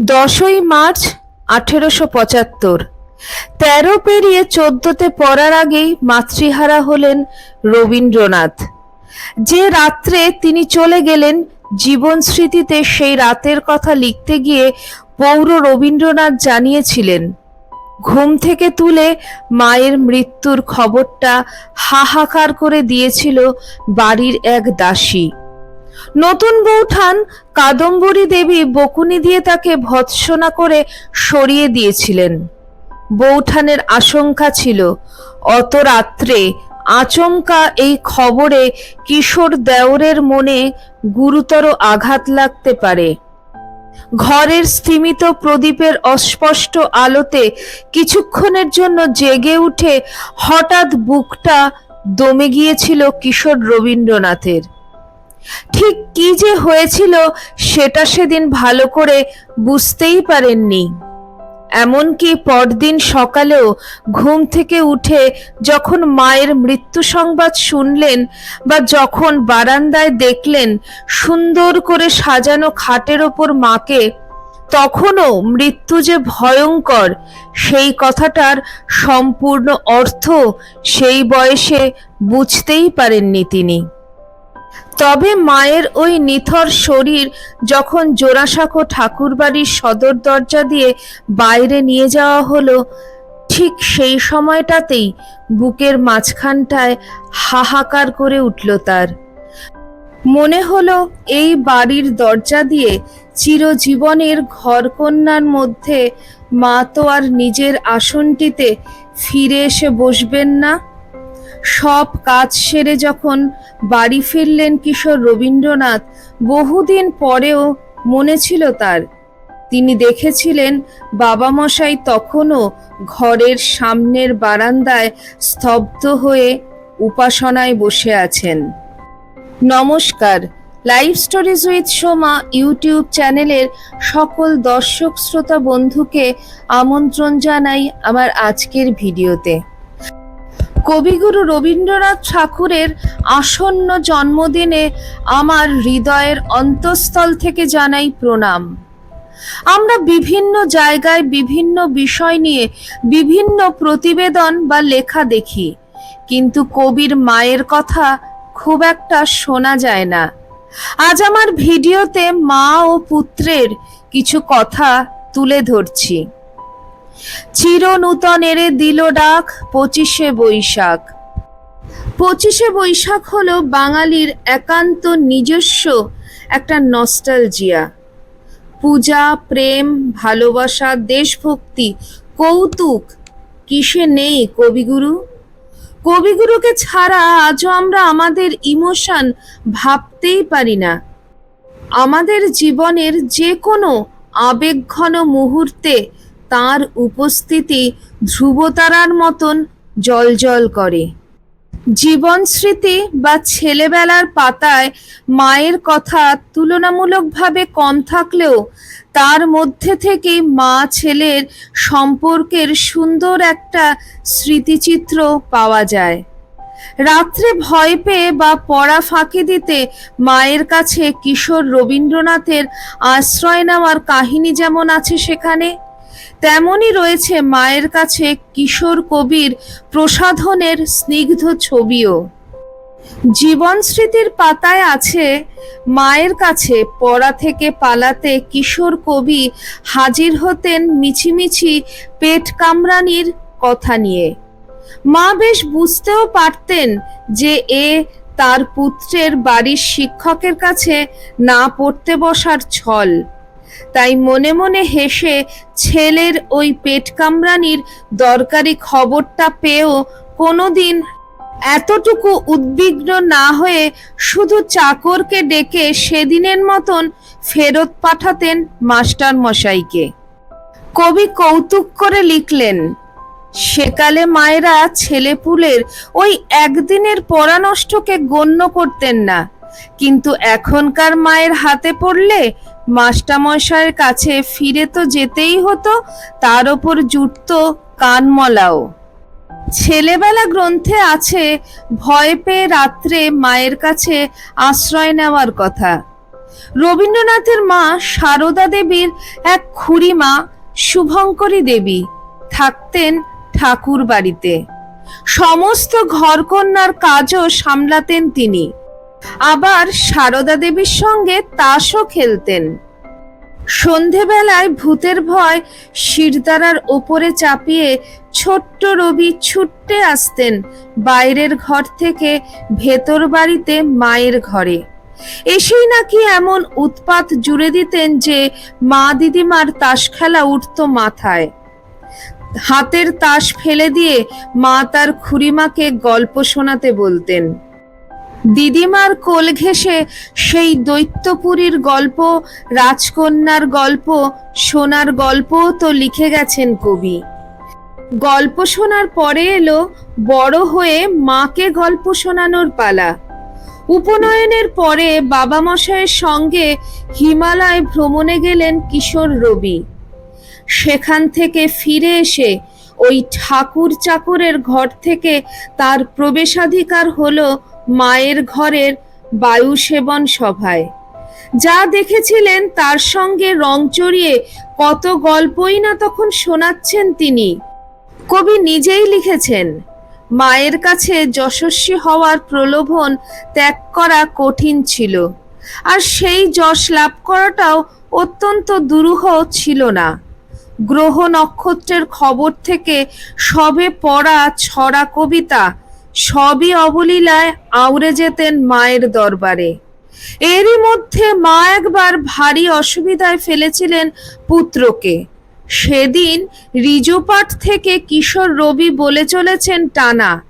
দশই মার্চ আঠেরোশো পঁচাত্তর। তেরো পেরিয়ে চোদ্দতে পড়ার আগেই মাতৃহারা হলেন রবীন্দ্রনাথ। যে রাত্রে তিনি চলে গেলেন, জীবন স্মৃতিতে সেই রাতের কথা লিখতে গিয়ে পৌর রবীন্দ্রনাথ জানিয়েছিলেন, ঘুম থেকে তুলে মায়ের মৃত্যুর খবরটা হাহাকার করে দিয়েছিল বাড়ির এক দাসী। নতুন বৌঠান কাদম্বরী দেবী বকুনি দিয়ে তাকে ভৎসনা করে সরিয়ে দিয়েছিলেন। বৌঠানের আশঙ্কা ছিল, অত রাত্রে আচমকা এই খবরে কিশোর দেওরের মনে গুরুতর আঘাত লাগতে পারে। ঘরের স্থিমিত প্রদীপের অস্পষ্ট আলোতে কিছুক্ষণের জন্য জেগে উঠে হঠাৎ বুকটা দমে গিয়েছিল কিশোর রবীন্দ্রনাথের। ঠিক কি যে হয়েছিল সেটা সেদিন ভালো করে বুঝতেই পারেননি। এমনকি পরদিন সকালেও ঘুম থেকে উঠে যখন মায়ের মৃত্যু সংবাদ শুনলেন বা যখন বারান্দায় দেখলেন সুন্দর করে সাজানো খাটের ওপর মাকে, তখনও মৃত্যু যে ভয়ঙ্কর, সেই কথাটার সম্পূর্ণ অর্থ সেই বয়সে বুঝতেই পারেননি তিনি। তবে মায়ের ওই নিথর শরীর যখন জোড়াসাঁকো ঠাকুরবাড়ির সদর দরজা দিয়ে বাইরে নিয়ে যাওয়া হলো, ঠিক সেই সময়টাতেই বুকের মাঝখানটায় হাহাকার করে উঠল তার। মনে হলো এই বাড়ির দরজা দিয়ে চিরজীবনের ঘরকন্যার মধ্যে মা তো আর নিজের আসনটিতে ফিরে এসে বসবেন না। সব কাজ সেরে যখন বাড়ি ফিরলেন কিশোর রবীন্দ্রনাথ, বহুদিন পরেও মনে ছিল তার। তিনি দেখেছিলেন বাবা মশাই তখনও ঘরের সামনের বারান্দায় স্তব্ধ হয়ে উপাসনায় বসে আছেন। নমস্কার live stories with Soma YouTube চ্যানেলের সকল দর্শক শ্রোতা বন্ধুকে আমন্ত্রণ জানাই আমার আজকের ভিডিওতে। কবিগুরু রবীন্দ্রনাথ ঠাকুরের আসন্ন জন্মদিনে আমার হৃদয়ের অন্তঃস্থল থেকে জানাই প্রণাম। আমরা বিভিন্ন জায়গায় বিভিন্ন বিষয় নিয়ে বিভিন্ন প্রতিবেদন বা লেখা দেখি, কিন্তু কবির মায়ের কথা খুব একটা শোনা যায় না। আজ আমার ভিডিওতে মা ও পুত্রের কিছু কথা তুলে ধরছি। চির নূতনেরে দিল ডাক পঁচিশে বৈশাখ। পঁচিশে বৈশাখ হলো বাঙালির একান্ত নিজস্ব একটা নস্টালজিয়া পূজা, প্রেম, ভালোবাসা, দেশভক্তি, কৌতুক, কিসে নেই কবিগুরু? কবিগুরুকে ছাড়া আজও আমরা আমাদের ইমোশন ভাবতেই পারি না। আমাদের জীবনের যে কোনো আবেগঘন মুহূর্তে তার উপস্থিতি ধ্রুবতারার মতন জলজল করে। জীবন স্মৃতি বা ছেলেবেলার পাতায় মায়ের কথা তুলনামূলকভাবে কম থাকলেও তার মধ্যে থেকে মা ছেলের সম্পর্কের সুন্দর একটা স্মৃতিচিত্র পাওয়া যায়। রাত্রে ভয় পেয়ে বা পড়া ফাঁকি দিতে মায়ের কাছে কিশোর রবীন্দ্রনাথের আশ্রয় নেওয়ার কাহিনী যেমন আছে সেখানে তেমনই রয়েছে মায়ের কাছে কিশোর কবির প্রসাধনের স্নিগ্ধ ছবিও। জীবন স্মৃতির পাতায় আছে মায়ের কাছে পড়া থেকে পালাতে কিশোর কবি হাজির হতেন মিছিমিছি পেট কামরানির কথা নিয়ে। মা বেশ বুঝতেও পারতেন যে এ তার পুত্রের বাড়ির শিক্ষকের কাছে না পড়তে বসার ছল। তাই মনে মনে হেসে ছেলের ওই পেট কামরানির দরকারি খবরটা পেয়েও কোনোদিন এতটুকু উদ্বিগ্ন না হয়ে শুধু চাকরকে ডেকে সেদিনের মতন ফেরত পাঠাতেন মাস্টার মশাইকে কবি কৌতুক করে লিখলেন, সেকালে মায়েরা ছেলেপুলের ওই একদিনের পড়ানষ্টকে গণ্য করতেন না। কিন্তু এখনকার মায়ের হাতে পড়লে মাস্টারমশাইয়ের কাছে ফিরে তো যেতেই হতো, তার ওপর জুটত কানমলাও। ছেলেবেলা গ্রন্থে আছে, ভয় পেয়ে রাত্রে মায়ের কাছে আশ্রয় নেওয়ার কথা। রবীন্দ্রনাথের মা সারদা দেবীর এক খুড়িমা, শুভঙ্করী দেবী, থাকতেন ঠাকুর বাড়িতে সমস্ত ঘরকন্যার কাজও সামলাতেন তিনি। আবার সারদা দেবীর সঙ্গে তাসও খেলতেন। সন্ধেবেলায় ভূতের ভয় শিরদারার ওপরে চাপিয়ে ছোট্ট রবি ছুটতে আসতেন বাইরের ঘর থেকে ভেতর বাড়িতে মায়ের ঘরে। এসেই নাকি এমন উৎপাত জুড়ে দিতেন যে মা দিদিমার তাস খেলা উঠত মাথায়। হাতের তাস ফেলে দিয়ে মা তার খুড়িমাকে গল্প শোনাতে বলতেন। দিদিমার কোল ঘেঁষে সেই দৈত্যপুরীর গল্প, রাজকন্যার গল্প, সোনার গল্পও তো লিখে গেছেন কবি। গল্প শোনার পরে এলো বড় হয়ে মাকে গল্প শোনানোর পালা। উপনয়নের পরে বাবা মশাইয়ের সঙ্গে হিমালয় ভ্রমণে গেলেন কিশোর রবি। সেখান থেকে ফিরে এসে ওই ঠাকুর চাকরের ঘর থেকে তার প্রবেশাধিকার হলো মায়ের ঘরের বায়ু সেবন সভায়। যা দেখেছিলেন তার সঙ্গে রং চড়িয়ে কত গল্পই না তখন শোনাচ্ছেন তিনি। কবি নিজেই লিখেছেন, মায়ের কাছে যশস্বী হওয়ার প্রলোভন ত্যাগ করা কঠিন ছিল, আর সেই যশ লাভ করাটাও অত্যন্ত দুরূহ ছিল না। গ্রহ নক্ষত্রের খবর থেকে সবে পড়া ছড়া কবিতা সবই অবলীলায় আউড়ে যেতেন মায়ের দরবারে। এরই মধ্যে মা একবার ভারী অসুবিধায় ফেলেছিলেন পুত্রকে। সেদিন রিজুপাট থেকে কিশোর রবি বলে চলেছেন টানা।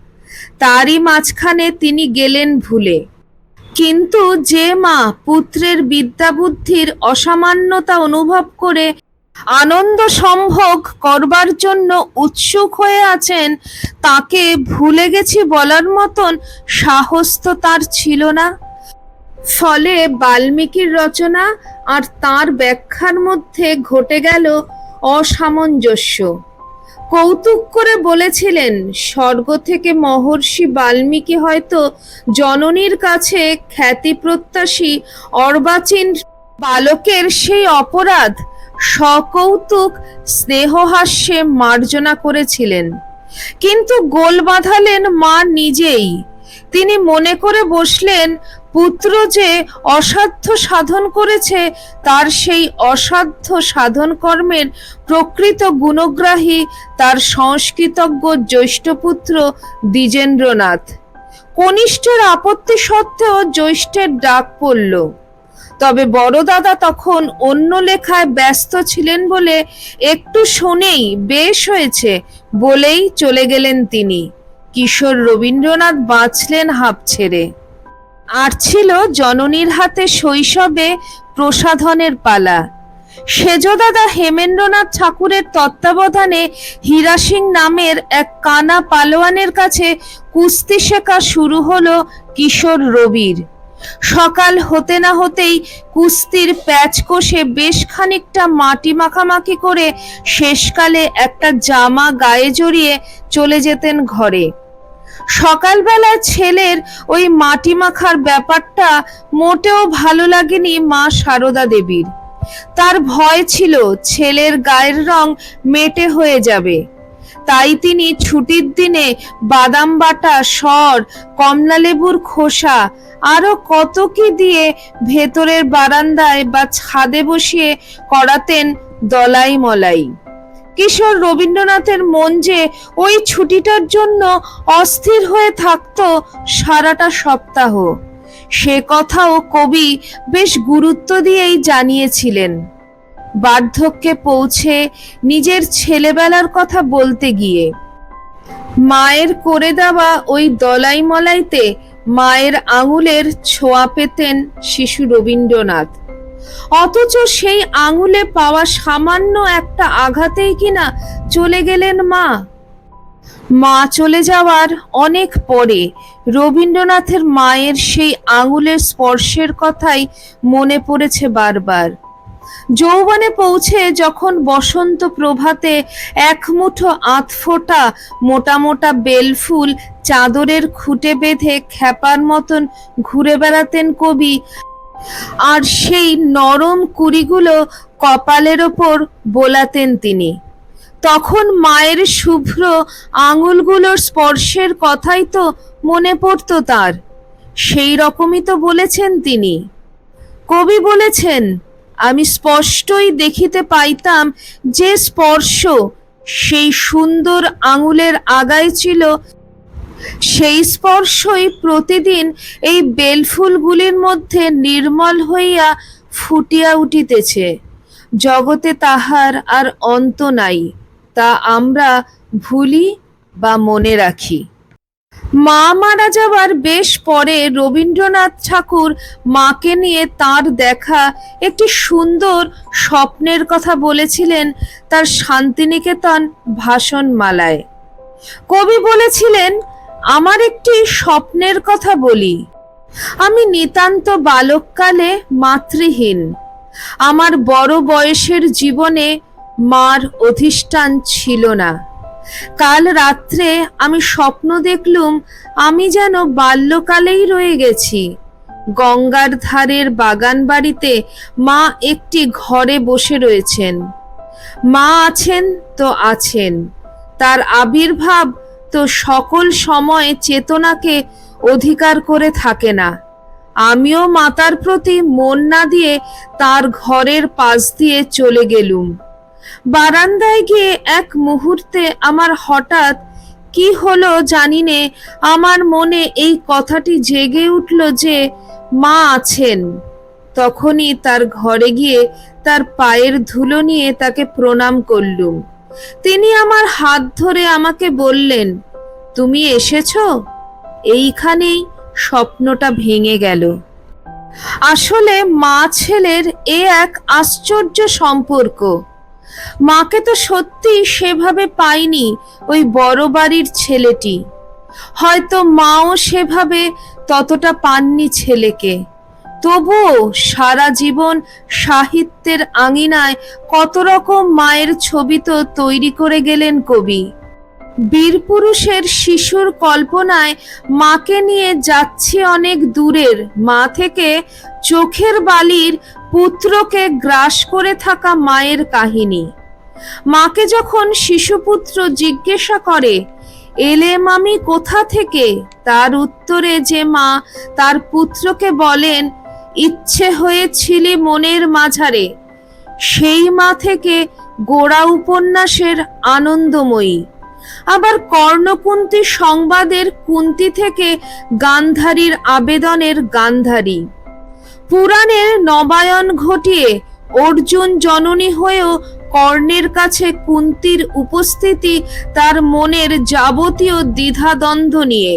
তারই মাঝখানে তিনি গেলেন ভুলে। কিন্তু যে মা পুত্রের বিদ্যাবুদ্ধির অসামান্যতা অনুভব করে আনন্দ সম্ভোগ করবার জন্য উৎসুক হয়ে আছেন, তাকে ভুলে গেছি বলার মতন সাহস তো তার ছিল না। ফলে বাল্মীকির রচনা আর তার ব্যাখ্যার মধ্যে ঘটে গেল অসামঞ্জস্য। কৌতুক করে বলেছিলেন, স্বর্গ থেকে মহর্ষি বাল্মীকি হয়তো জননীর কাছে খ্যাতি প্রত্যাশী অর্বাচীন বালকের সেই অপরাধ সকৌতুক স্নেহহাস্যে মার্জনা করেছিলেন। কিন্তু গোল বাঁধালেন মা নিজেই। তিনি মনে করে বসলেন, পুত্র যে অসাধ্য সাধন করেছে, তার সেই অসাধ্য সাধন কর্মের প্রকৃত গুণগ্রাহী তার সংস্কৃতজ্ঞ জ্যৈষ্ঠপুত্র দ্বিজেন্দ্রনাথ। কনিষ্ঠের আপত্তি সত্ত্বেও জ্যৈষ্ঠের ডাক পড়ল। তবে বড় দাদা তখন অন্য লেখায় ব্যস্ত ছিলেন বলে একটু শুনেই বেশ হয়েছে বলেই চলে গেলেন তিনি। কিশোর রবীন্দ্রনাথ বাঁচলেন হাঁপ ছেড়ে। আর ছিল জননীর হাতে শৈশবে প্রসাধনের পালা। সেজদাদা হেমেন্দ্রনাথ ঠাকুরের তত্ত্বাবধানে হীরা সিং নামের এক কানা পালোয়ানের কাছে কুস্তি শেখা শুরু হলো কিশোর রবির। সকাল হতে না হতেই কুস্তির প্যাচ কষে বেশ খানিকটা মাটি মাখামাখি করে শেষকালে একটা জামা গায়ে জড়িয়ে চলে যেতেন ঘরে। সকালবেলা ছেলের ওই মাটি মাখার ব্যাপারটা মোটেও ভালো লাগেনি মা সারদা দেবীর। তার ভয় ছিল, ছেলের গায়ের রং মেটে হয়ে যাবে। তাই তিনি ছুটির দিনে বাদাম বাটা, সর কমলা লেবুর খোসা, আরও কত কি দিয়ে ভেতরের বারান্দায় বা ছাদে বসিয়ে করাতেন দলাই মলাই। কিশোর রবীন্দ্রনাথের মন যে ওই ছুটিটার জন্য অস্থির হয়ে থাকতো সারাটা সপ্তাহ। সে কথাও কবি বেশ গুরুত্ব দিয়েই জানিয়েছিলেন। বার্ধক্যে পৌঁছে নিজের ছেলেবেলার কথা বলতে গিয়ে। মায়ের করে দেওয়া ওই দলাই মলাইতে মায়ের আঙুলের ছোঁয়া পেতেন শিশু রবীন্দ্রনাথ। অথচ সেই আঙুলে পাওয়া সামান্য একটা আঘাতেই কিনা চলে গেলেন মা। মা চলে যাওয়ার অনেক পরে রবীন্দ্রনাথের মায়ের সেই আঙুলের স্পর্শের কথাই মনে পড়েছে বারবার। যৌবনে পৌঁছে যখন বসন্ত প্রভাতে এক মুঠো আধফোঁটা মোটা মোটা বেলফুল চাদরের খুঁটে বেঁধে খ্যাপার মতন ঘুরে বেড়াতেন কবি, আর সেই নরম কুড়িগুলো কপালের ওপর বোলাতেন তিনি। তখন মায়ের শুভ্র আঙুলগুলোর স্পর্শের কথাই তো মনে পড়তো তার। সেই রকমই তো বলেছেন তিনি। কবি বলেছেন আমি স্পষ্টই দেখিতে পাইতাম যে স্পর্শ সেই সুন্দর আঙুলের আগায় ছিল। সেই স্পর্শই প্রতিদিন এই বেলফুলগুলির মধ্যে নির্মল হইয়া ফুটিয়া উঠিতেছে। জগতে তাহার আর অন্ত নাই, তা আমরা ভুলি বা মনে রাখি। মা মারা যাওয়ার বেশ পরে রবীন্দ্রনাথ ঠাকুর মাকে নিয়ে তার দেখা একটি সুন্দর স্বপ্নের কথা বলেছিলেন তার শান্তিনিকেতন ভাষণমালায়। কবি বলেছিলেন, আমার একটি স্বপ্নের কথা বলি। আমি নিতান্ত বালককালে মাতৃহীন। আমার বড় বয়সের জীবনে মার অধিষ্ঠান ছিল না। কাল রাত্রে আমি স্বপ্ন দেখলুম আমি যেন বাল্যকালেই রয়ে গেছি। গঙ্গার ধারের বাগান বাড়িতে মা একটি ঘরে বসে রয়েছেন। মা আছেন তো আছেন। তার আবির্ভাব তো সকল সময় চেতনাকে অধিকার করে থাকে না। আমিও মাতার প্রতি মন না দিয়ে তার ঘরের পাশ দিয়ে চলে গেলুম। বারান্দায় গিয়ে এক মুহূর্তে আমার হঠাৎ কি হলো জানি নে আমার মনে এই কথাটি জেগে উঠল যে মা আছেন। তখনই তার ঘরে গিয়ে তার পায়ের ধুলো নিয়ে তাকে প্রণাম করলুম। তিনি আমার হাত ধরে আমাকে বললেন, তুমি এসেছ? এইখানেই স্বপ্নটা ভেঙে গেল। আসলে মা ছেলের এ এক আশ্চর্য সম্পর্ক। মাকে তো সত্যি সেভাবে পাইনি ওই বড় বাড়ির ছেলেটি। হয়তো মাও সেভাবে ততটা পাননি ছেলেকে। তবুও সারা জীবন সাহিত্যের আঙিনায় কত রকম মায়ের ছবি তো তৈরি করে গেলেন কবি। বীরপুরুষের শিশুর কল্পনায় মাকে নিয়ে যাচ্ছি অনেক দূরের। মা থেকে চোখের বালির পুত্রকে গ্রাস করে থাকা মায়ের কাহিনী। মাকে যখন শিশুপুত্র জিজ্ঞাসা করে, এলে মামি কোথা থেকে? তার উত্তরে যে মা তার পুত্রকে বলেন, ইচ্ছে হয়েছিলি মনের মাঝারে। সেই মা থেকে গোড়া উপন্যাসের আনন্দময়ী। আবার কর্ণকুন্তি সংবাদের কুন্তি থেকে গান্ধারীর আবেদনের গান্ধারী। পুরাণের নবায়ন ঘটিয়ে অর্জুন জননী হয়েও কর্ণের কাছে কুন্তির উপস্থিতি তার মনের যাবতীয় দ্বিধাদ্বন্দ্ব নিয়ে।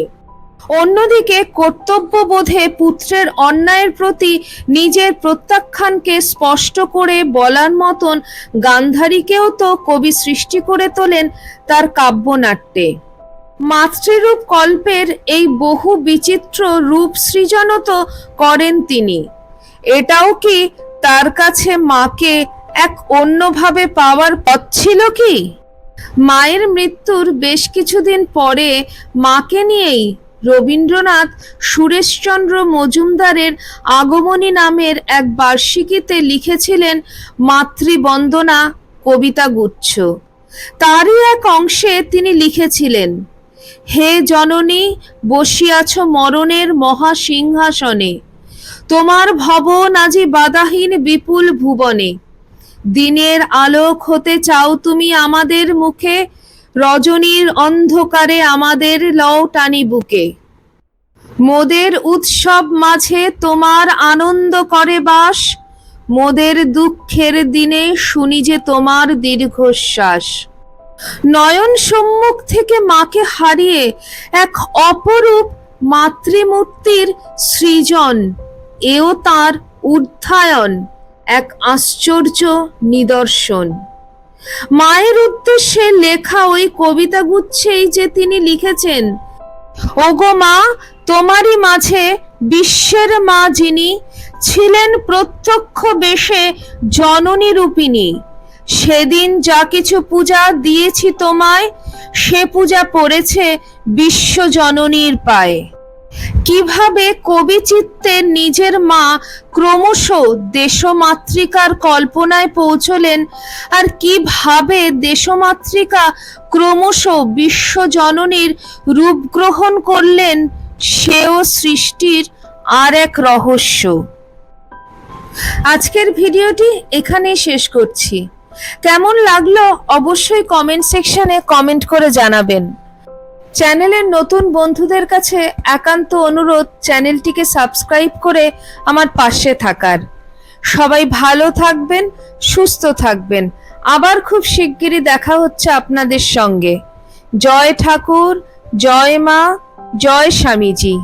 অন্যদিকে কর্তব্যবোধে পুত্রের অন্যায়ের প্রতি নিজের প্রত্যাখ্যানকে স্পষ্ট করে বলার মতন গান্ধারীকেও তো কবি সৃষ্টি করে তোলেন তার কাব্যনাট্যে। মাতৃরূপ কল্পের এই বহু বিচিত্র রূপ সৃজনও তো করেন তিনি। এটাও কি তার কাছে মাকে এক অন্যভাবে পাওয়ার পথ ছিল কি? মায়ের মৃত্যুর বেশ কিছুদিন পরে মাকে নিয়েই রবীন্দ্রনাথ সুরেশচন্দ্র মজুমদারের আগমনী নামের এক বার্ষিকীতে লিখেছিলেন মাতৃবন্দনা কবিতা গুচ্ছ। তারই এক অংশে তিনি লিখেছিলেন, হে জননী, বসিয়াছ মরণের মহাসিংহাসনে। তোমার ভবন আজি বাধাহীন বিপুল ভুবনে। দিনের আলোক হতে চাও তুমি আমাদের মুখে রজনীর অন্ধকারে আমাদের লও টানি বুকে। মোদের উৎসব মাঝে তোমার আনন্দ করে বাস, মোদের দুঃখের দিনে শুনি যে তোমার দীর্ঘশ্বাস। নয়ন সম্মুখ থেকে মাকে হারিয়ে এক অপরূপ মাতৃমূর্তির সৃজন, এও তার উত্থায়ন এক আশ্চর্য নিদর্শন। মায়ের উদ্দেশ্যে লেখা ওই কবিতা গুচ্ছেই যে তিনি লিখেছেন। ওগো মা, তোমারই মাঝে বিশ্বের মা যিনি ছিলেন প্রত্যক্ষ বেশে জননী রূপিণী। সেদিন যা কিছু পূজা দিয়েছি তোমায়, সে পূজা পড়েছে বিশ্ব জননীর পায়ে। কীভাবে কবি চিত্তে নিজের মা ক্রমশ দেশমাতৃকার কল্পনায় পৌঁছলেন আর কীভাবে দেশমাতৃকা ক্রমশ বিশ্বজননীর রূপ গ্রহণ করলেন সেও সৃষ্টির আর এক রহস্য। আজকের ভিডিওটি এখানেই শেষ করছি। কেমন লাগল অবশ্যই কমেন্ট সেকশনে কমেন্ট করে জানাবেন। চ্যানেলের নতুন বন্ধুদের কাছে একান্ত অনুরোধ চ্যানেলটিকে সাবস্ক্রাইব করে আমার পাশে থাকার। সবাই ভালো থাকবেন, সুস্থ থাকবেন। আবার খুব শিগগিরই দেখা হচ্ছে আপনাদের সঙ্গে। জয় ঠাকুর, জয় মা, জয় স্বামীজি।